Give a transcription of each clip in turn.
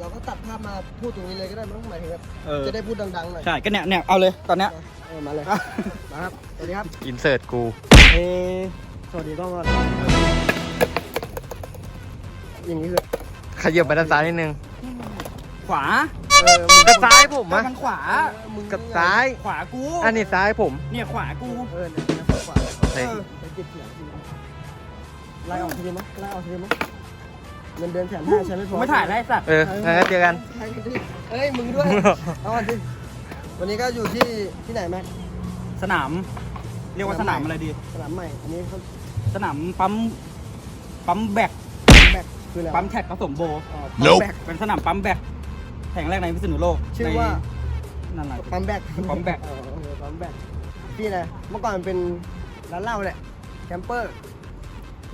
เราก็ตัดภาพมาพูดตรงนี้เลยก็ได้มั้งหมายถึงแบบเออ จะได้พูดดังๆหน่อยใช่ก็เนี่ยเนี่ยเอาเลยตอนเนี้ย เออมาเลยมาครับสวัสดีครับอินเสิร์ตกู เออสวัสดีกล้องก่อนอย่างนี้คือขยับไปด้านซ้ายนิดนึงขวาเออมึงกับซ้ายผมก็อะมันขวา เออมึงกับซ้าย ขวากูอันนี้ซ้ายผมเนี่ยขวากูเออเนี่ยนะขวาโอเคเออไปจิบเสียงทีไล่ออกทีมั้ยไล่ออกทีมั้ย เงินเดือนแสนห้าใช้ไม่พกูอไม่ถ่ายได้สัตว์เอองั้นก็เจอกันใช่ดิเอ้ยมึงด้วยเอาก่อนสิวันนี้ก็อยู่ที่ที่ไหนแม็กสนาม เรียกว่าสนามอะไรดี สนามใหม่ อันนี้เขาสนามปั๊มปั๊มแบกแบกคืออะไรวะปั๊มแท็กผสมโบอ๋อ Nope ปั๊มแบกเป็นสนามปั๊มแบกแห่งแรกในพิษณุโลกชื่อว่าในนั่นแหละ ปั๊มแบกปั๊มแบก เออเออปั๊มแบกที่ไหนเมื่อก่อนมันเป็นร้านเหล้าแหละแคมเปอร์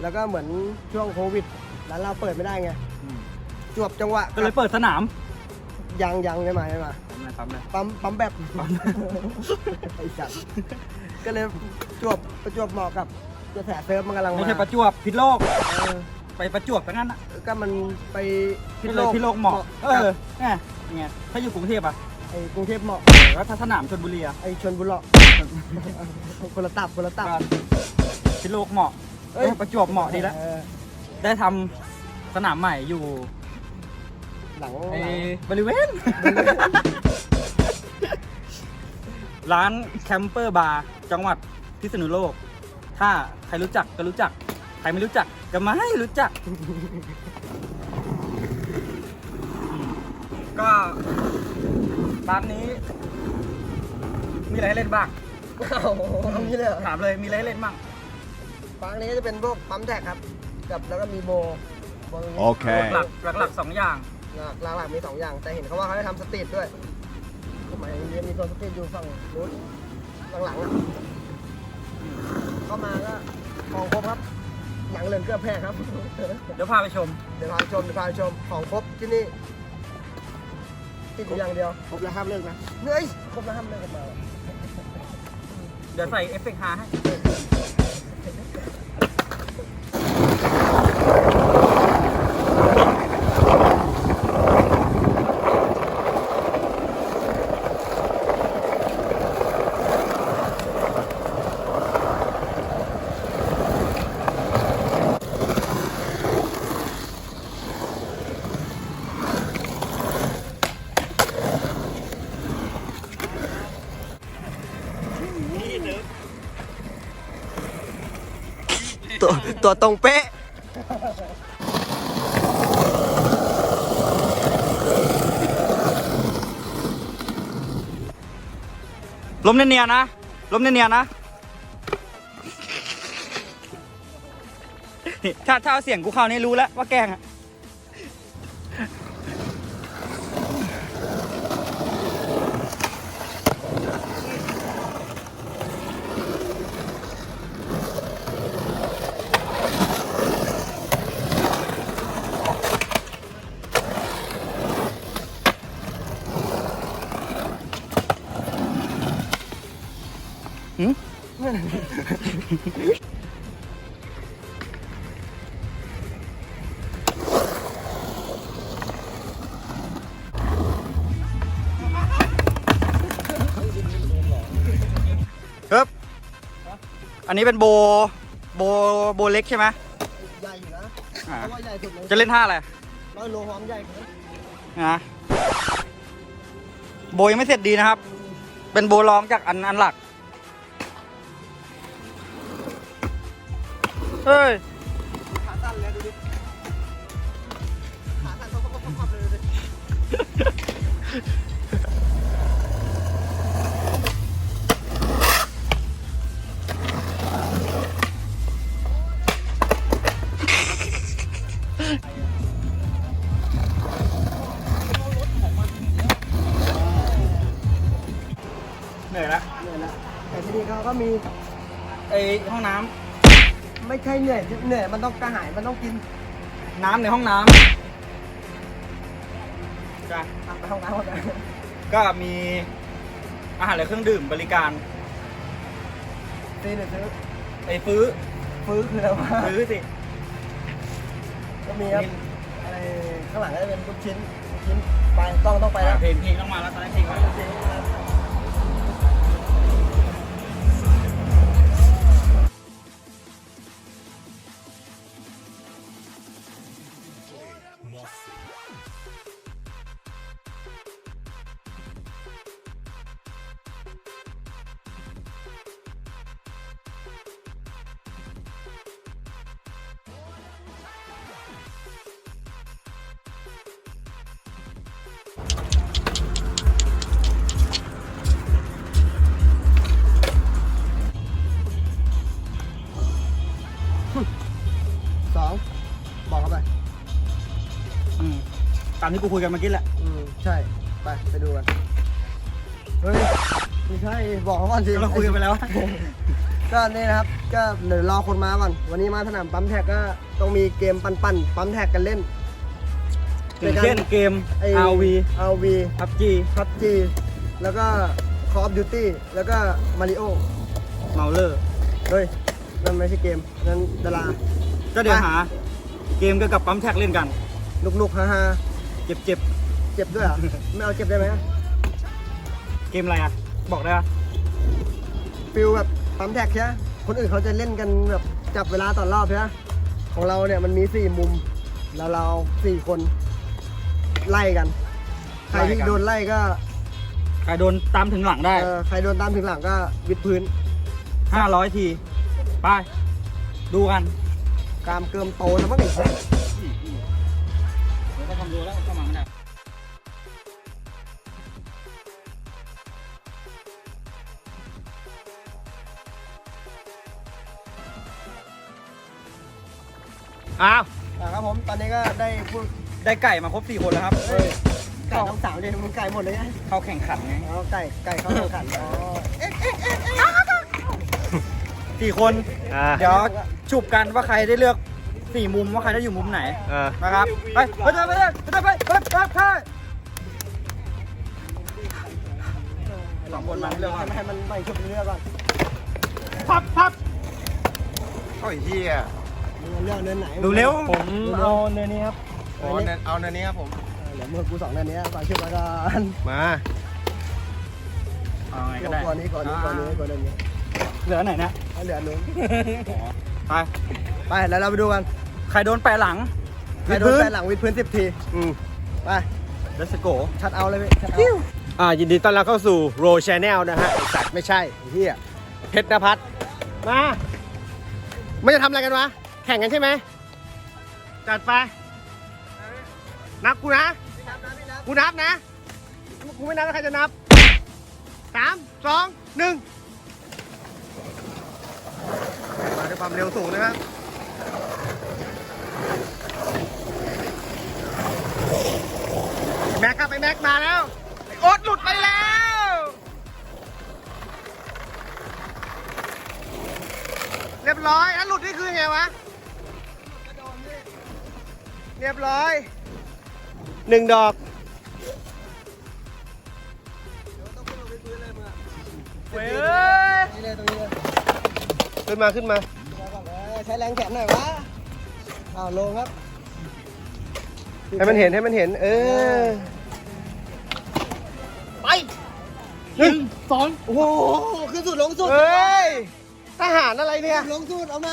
แล้วก็เหมือนช่วงโควิด ร้านเหล้าเปิดไม่ได้ไงอืมจวบจังหวะก็เลยเปิดสนามยังยังไม่มาไม่มาปั๊มอะไรปั๊มอะไรปั๊มปั๊มแบบไอ้สัตว์ก็เลยจวบประจวบเหมาะกับกระแสเซิร์ฟมันกำลังไม่มาใช่ประจวบพิษโลกเออไปประจวบทั้งนั้นอะก็มันไปพิพิษษโลโลกกพิษโลกเหมาะเอกับอไงไงถ้าอยู่กรุงเทพอะไอ้กรุงเทพเหมาะแล้วถ้าสนามชลบุรีอะไอ้ชนบุรีคนละตับคนละตับก็พิษโลกเหมาะเอ้ยประจวบเหมาะดีแล้วออ ได้ทำสนามใหม่อยู่หลังในบริเวณ ร้านแคมเปอร์บาร์จังหวัดพิษณุโลก ถ้าใครรู้จักก็รู้จัก ใครไม่รู้จักก็ไม่รู้จัก ก็ร้านนี้ มีอะไรให้เล่นบ้างเอาเอางี้เลยเหรอถามเลยมีอะไรให้เล่นบ้างฝั่งนี้ก็จะเป็นพวกปั๊มแท็กครับ กับแล้วก็มีโบโบตรงนี้โอเค หลักหลักหลักสองอย่าง หลักหลักๆมีสองอย่าง แต่เห็นเขาว่าเขาได้ทำสตรีทด้วยสมัยเรียนมีโซนสตรีทอยู่ฝั่งนู้นหลังๆอะเข้ามาก็ของครบครับ หนังเรือนเกลือแพร่ครับ เดี๋ยวพาไปชม เดี๋ยวพาไปชมเดี๋ยวพาไปชมของครบที่นี่ติดอยู่อย่างเดียวครบแล้วห้ามเลิกนะเฮ้ยครบแล้วห้ามเลิกกันมา เดี๋ยวใส่เอฟเฟกต์ฮาให้ ตัวตัวตรงเป๊ะล้มเนียนๆนะล้มเนียนๆนะนี่ถ้าถ้าเอาเสียงกูเข้านี่รู้แล้วว่าแกล้งอะ อันนี้เป็นโบโบโบเล็กใช่ไหมใหญ่อยู่นะอ่าเพราะว่าใหญ่สุดเลยจะเล่นท่าอะไรร้อยโลหอมใหญ่กว่านั้นนะโบยังไม่เสร็จดีนะครับ เป็นโบรองจากอันอันหลัก เฮ้ย เหนื่อยแล้วเหนื่อยละแต่ที่นี่เขาก็มีไอห้องน้ำไม่ใช่เหนื่อยเหนื่อยมันต้องกระหายมันต้องกินน้ำในห้องน้ำจ้ะอะไปห้องน้ำก่อนนะก็มีอาหารและเครื่องดื่มบริการซื้อหรือซื้อไอ้ฟื้อ ฟื้อคืออะไรวะฟื้อสิ ก็มีครับอะไรข้างหลังก็จะเป็นลูกชิ้นชิ้นไปต้องต้องไปแล้วเพลงเพลงต้องมาแล้วตอนนี้เพลงมาส องบอกเข้าไป อืมตามที่กูคุยกันเมื่อกี้แหละ อืมใช่ ไป ไปดูกัน เฮ้ย ไม่ใช่ บอกเขาก่อนสิเราคุยกันไปแล้ว ก็นี่นะครับ ก็เดี๋ยวรอคนมาก่อน วันนี้มาสนามปั๊มแท็กก็ต้องมีเกมปั่นๆ ปั๊มแท็กกันเล่น อย่างเช่นเกมไอ้ RV RV PUBG PUBG แล้วก็ Call of Duty แล้วก็ Mario เมาเลอร์เฮ้ยนั่นไม่ใช่เกมนั่นดาราก็เดี๋ยวอะหา เกมเกี่ยวกับปั๊มแท็กเล่นกันลุกๆฮ่าเจ็บเจ็บๆเจ็บด้วยเหรอไม่เอาเจ็บได้ไหมๆเกมอะไรอะ บอกได้ปะฟิลแบบปั๊มแท็กใช่ไหมคนอื่นเขาจะเล่นกันแบบจับเวลาต่อรอบใช่ไหมของเราเนี่ยมันมีสี่มุมแล้วเราสี่คน ไล่กัน ใครที่โดนไล่ก็ ใครโดนตามถึงหลังได้เออใครโดนตามถึงหลังก็วิดพื้น500ที ไป ดูกันกรามเกิมโตนะมั้งอีกเดี๋ยวก็ทำดูแล้วก็มาไม่ได้อ้าวครับผมตอนนี้ก็ได้พูด ได้ไก่มาครบสี่คนแล้วครับไก่น้องสาวเลยมึงไก่หมดเลยไงเขาแข่งขันไงอ๋อไก่ไก่เขาแข่งขันอ๋อสี่คนเดี๋ยวจุบกันว่าใครได้เลือกสี่มุมว่าใครได้อยู่มุมไหนนะครับ ไปไปไปไปไปไปไปไปสองคนมันเลือกก่อนให้มันไปชุบเลือกก่อนพับพับโอ้ยเฮียเลือกเนินไหนดูเร็วผมเอาเนินนี้ครับ อ๋อเนินเอาเนินนี้ครับผมเดี๋ยวเมื่อกูสองเนินนี้ฝากชุบมาก่อนมาเอาไงก็ได้ก่อนนี้ก่อนนี้ก่อนนี้ก่อนนี้เหลือไหนนะเอาเหลือนู้นไปไปแล้วเราไปดูกันใครโดนแปะหลังใครโดนแปะหลังวิดพื้นสิบทีอืมไปเดสโกชัดเอาเลยพี่ชัดเอาอ่ายินดีต้อนรับเข้าสู่โรชแนลนะฮะไอ้สัตว์ไม่ใช่ไอ้เฮียเพชรนภัทรมาไม่จะทำอะไรกันวะ แข่งกันใช่ไหมจัดไป นับกูนะกูนับนะกูไม่นับแล้วใครจะนับสามสองหนึ่งมาด้วยความเร็วสูงนะครับแม็กครับไอแม็กมาแล้วไอโอ๊ตหลุดไปแล้วเรียบร้อยถ้าหลุดนี่คือไงวะเรียบร้อย หนึ่งดอกเว้ยนี่เลยตรงนี้เลยขึ้นมาขึ้นมาใช้แรงแขนหน่อยวะอ้าวลงครับ ให้มันเห็นให้มันเห็น เออ ไปหนึ่งสองโอ้โหขึ้นสุดลงสุด เฮ้ย ทหารอะไรเนี่ย ลงสุดเอาไหม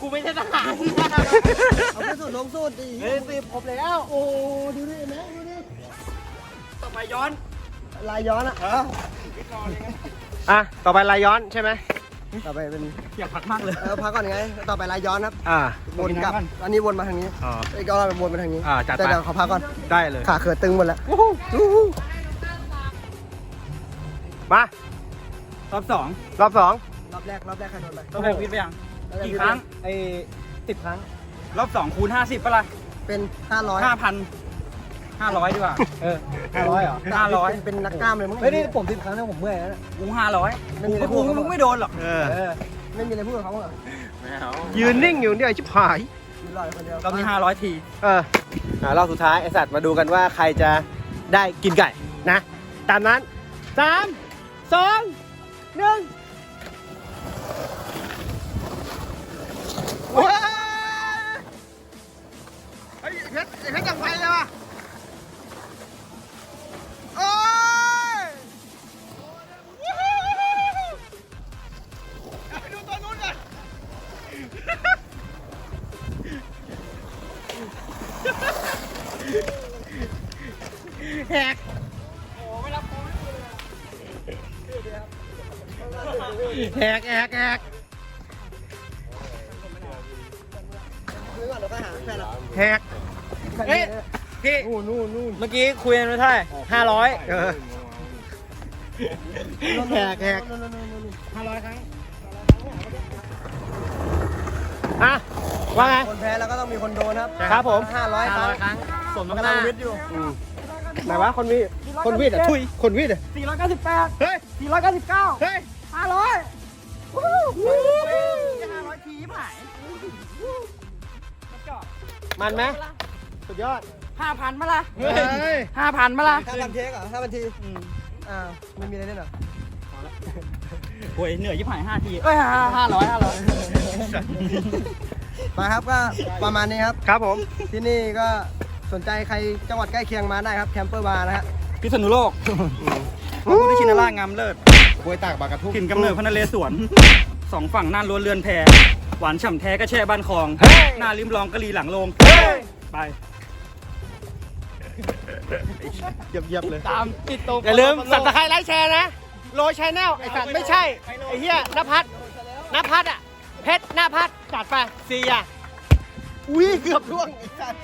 กูไม่ใช่ทหารเอาขึ้นสุดลงสุดดิเฮ้ยสิบครบแล้ว โอ้ดูดิแม่ดูดิต่อไปย้อน ลายย้อนอะอะ ต่อไปลายย้อนใช่ไหมต่อไปเป็นอยากพักมากเลย เออพักก่อนไง ต่อไปลายย้อนครับ อ่า วนกลับไปกินน้ำก่อนอันนี้วนมาทางนี้อ๋อไอ้ก็วนมาทางนี้ อ่าจัดไปแต่เดี๋ยวขอพักก่อน ได้เลย ขาเขิดตึงหมดแล้วมารอบสองรอบสองรอบแรก รอบแรกใครโดนไปต้องแบ่งวิทย์ไปยังรอบแกี่ครั้ง ไอ้สิบครั้ง รอบสองคูณห้าสิบปะล่ะเป็นห้าร้อยห้าพันห้าร้อยดีกว่า เออห้าร้อยเหรอห้าร้อย เป็นนักกล้ามเลยมั้งเฮ้ยนี่ผมสิบครั้งนะผมเมื่อยแล้วเนี่ยกูห้าร้อยไม่มีอะไรกูพูดมึงไม่โดนหรอก เออ เออ ไม่มีอะไรพูดกับเขาเหรอยืนนิ่งอยู่เดียวชิบหายยืนรออยู่คนเดียวรอบนี้ห้าร้อยที เอออ่ารอบสุดท้ายไอสัตว์มาดูกันว่าใครจะได้กินไก่นะ ตามนั้นสามสองหนึ่ง แหกแหกแหกคุยก่อนเดี๋ยวก็หาแฟนเราแหกเอ๊ะพี่นู่นนู่นนู่นเมื่อกี้คุยกันไว้เท่าไหร่ห้าร้อยเออแหกแหกห้าร้อยครั้งอะว่าไง คนแพ้แล้วก็ต้องมีคนโดนครับครับผมห้าร้อยครั้งครั้งสมมันน้ำหกำลัน้างวิทย์อยู่อืมไหนวะคนวีคนวีดอะทุยคนวีดอะสี่ร้อยเก้าสิบแปดเฮ้ยสี่ร้อยเก้าสิบเก้าเฮ้ย ห้าร้อยห้าร้อยทีผ่ายมันไหมสุดยอดห้าพันมาละเฮ้ยห้าพันมาละห้าพันเทคเหรอห้าพันทีอ้าวไม่มีอะไรเล่นเหรอโอ้ยเหนื่อยยิ่งผ่ายห้าทีเอ้ยห้าห้าร้อยห้าร้อยมาครับก็ประมาณนี้ครับ ครับผม ที่นี่ก็สนใจใครจังหวัดใกล้เคียงมาได้ครับแคมเปอร์บาร์นะฮะพิษณุโลกพระพุทธชินราชงามเลิศ บวยตากบากระทุ่มถิ่นกำเนิดพระนเรศวรสองฝั่งน่านล้วนเรือนแพหวานฉ่ำแท้ก็แช่บ้านคลองเฮ้ยหน้าริมรองกะลีหลังโลงเฮ้ยไปเยียบเยียบเลย ตามติดตรงอย่าลืมสับตะไคร้ไลค์แชร์นะโรยชแนลไอ้สัตว์ไม่ใช่ ไอ้เหี้ยนภัสนภัสอะ เพชรนภัสจัดไปสี่อะ อุ้ยเกือบร่วงไอ้สัตว์